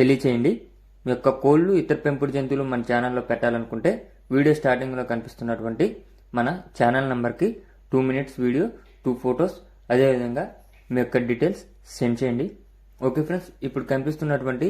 తెలియచేయండి. మీ యొక్క కోళ్ళు ఇతర పెంపుడు జంతువులు మన ఛానల్లో పెట్టాలనుకుంటే వీడియో స్టార్టింగ్లో కనిపిస్తున్నటువంటి మన ఛానల్ నెంబర్కి two minutes video two photos అదేవిధంగా మీ యొక్క డీటెయిల్స్ సెండ్ చేయండి. ఓకే ఫ్రెండ్స్ ఇప్పుడు కనిపిస్తున్నటువంటి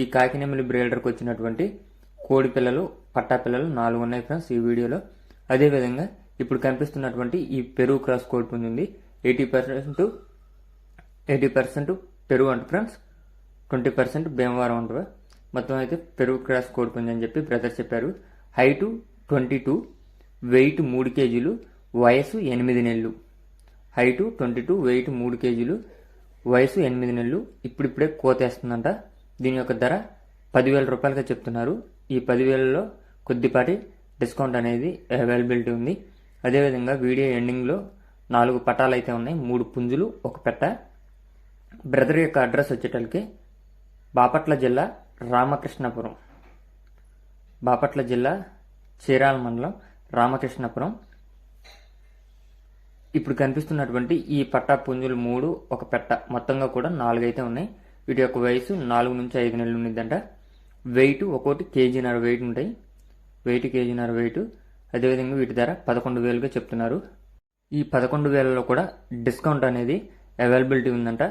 ఈ కాకినెమిలి బ్రేడర్కి వచ్చినటువంటి కోడి పిల్లలు పట్టా పిల్లలు నాలుగు ఉన్నాయి ఫ్రెండ్స్ ఈ వీడియోలో. అదేవిధంగా ఇప్పుడు కనిపిస్తున్నటువంటి ఈ పెరుగు క్రాస్ కోడ్ ఉంది. ఎయిటీ పర్సెంట్ ఎయిటీ పర్సెంట్ పెరుగు అంట ఫ్రెండ్స్. ట్వంటీ పర్సెంట్ భీమవరం ఉండవ మొత్తం అయితే పెరుగు క్రాస్ కోడి అని చెప్పి బ్రదర్ చెప్పారు. హైటు ట్వంటీ టూ వెయిట్ మూడు కేజీలు వయసు ఎనిమిది నెలలు. హైటు ట్వంటీ టూ వెయిట్ మూడు కేజీలు వయసు ఎనిమిది నెలలు. ఇప్పుడిప్పుడే కోతేస్తుందంట దీని యొక్క ధర పదివేల రూపాయలుగా చెప్తున్నారు. ఈ పదివేలలో కొద్దిపాటి డిస్కౌంట్ అనేది అవైలబిలిటీ ఉంది. అదేవిధంగా వీడియో ఎండింగ్లో నాలుగు పటాలు అయితే ఉన్నాయి. మూడు పుంజులు ఒక పెట్ట. బ్రదర్ యొక్క అడ్రస్ వచ్చేటప్పటికి బాపట్ల జిల్లా రామకృష్ణపురం. బాపట్ల జిల్లా చీరాల మండలం రామకృష్ణపురం. ఇప్పుడు కనిపిస్తున్నటువంటి ఈ పట్టా పుంజులు మూడు ఒక పెట్ట. మొత్తంగా కూడా నాలుగు అయితే ఉన్నాయి. వీటి యొక్క వయసు నాలుగు నుంచి ఐదు నెలలు ఉండిద్దంట. వెయిట్ ఒక్కోటి కేజీన్నర వెయిట్ ఉంటాయి. వెయిట్ కేజీన్నర వెయిట్. అదేవిధంగా వీటి ధర పదకొండు వేలుగా చెప్తున్నారు. ఈ పదకొండు వేలలో కూడా డిస్కౌంట్ అనేది అవైలబిలిటీ ఉందంట.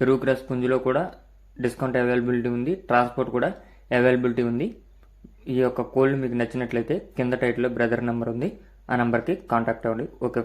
పెరుగు క్రాస్ పుంజులో కూడా డిస్కౌంట్ అవైలబిలిటీ ఉంది. ట్రాన్స్పోర్ట్ కూడా అవైలబిలిటీ ఉంది. ఈ యొక్క కోల్డ్ మీకు నచ్చినట్లయితే కింద టైట్లో బ్రదర్ నెంబర్ ఉంది. ఆ నెంబర్కి కాంటాక్ట్ అవ్వండి. ఓకే